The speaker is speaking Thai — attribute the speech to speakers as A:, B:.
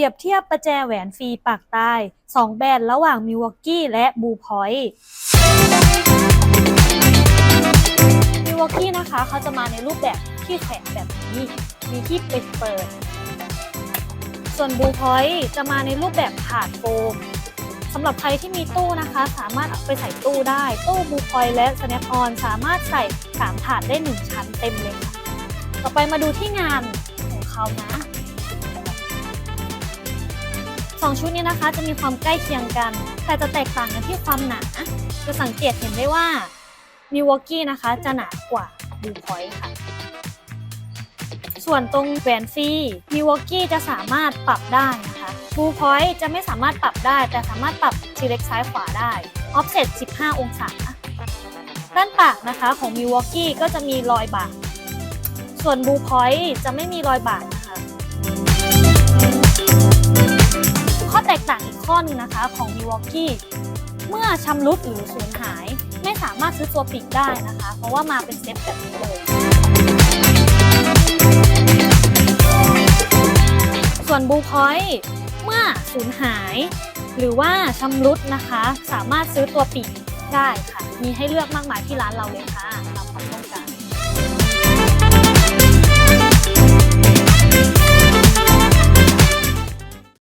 A: รียบเทียบประแจแหวนฟรีปากใต้สองแบรนด์ระหว่างมิวอกกี้และบูพอยต์มิวอกกี้นะคะเขาจะมาในรูปแบบที่แข็งแบบนี้ มีที่ปิดเปิด ส่วนบูพอยต์จะมาในรูปแบบถาดโฟมสำหรับใครที่มีตู้นะคะ สามารถเอาไปใส่ตู้ได้ ตู้บูพอยและ Snap on สามารถใส่สามถาดได้หนึ่งชั้นเต็มเลยค่ะ ต่อไปมาดูที่งานของเขานะ สองชุดนี้นะคะจะมีความใกล้เคียงกัน แต่จะแตกต่างกันที่ความหนา จะสังเกตเห็นได้ว่ามิวอกกี้นะคะจะหนากว่าบูพอยต์ค่ะ ส่วนตรงแหวนฟรีมิวอกกี้จะสามารถปรับได้นะคะบูพอยต์จะไม่สามารถปรับได้ แต่สามารถปรับทีเล็กซ้ายขวาได้ออฟเซต15 องศาด้านปากนะคะของมิวอกกี้ก็จะมีรอยบากส่วนบูพอยต์จะไม่มีรอยบากนะคะ อีกข้อหนึงนะคะของมิวอกกี้เมื่อชำรุดหรือสูญหาย ไม่สามารถซื้อตัวปีกได้นะคะ เพราะว่ามาเป็นเซตแบบนี้เลยส่วนบูพอยต์เมื่อสูญหาย หรือว่าชำรุดนะคะ สามารถซื้อตัวปีกได้ค่ะ มีให้เลือกมากมายที่ร้านเราเลยค่ะ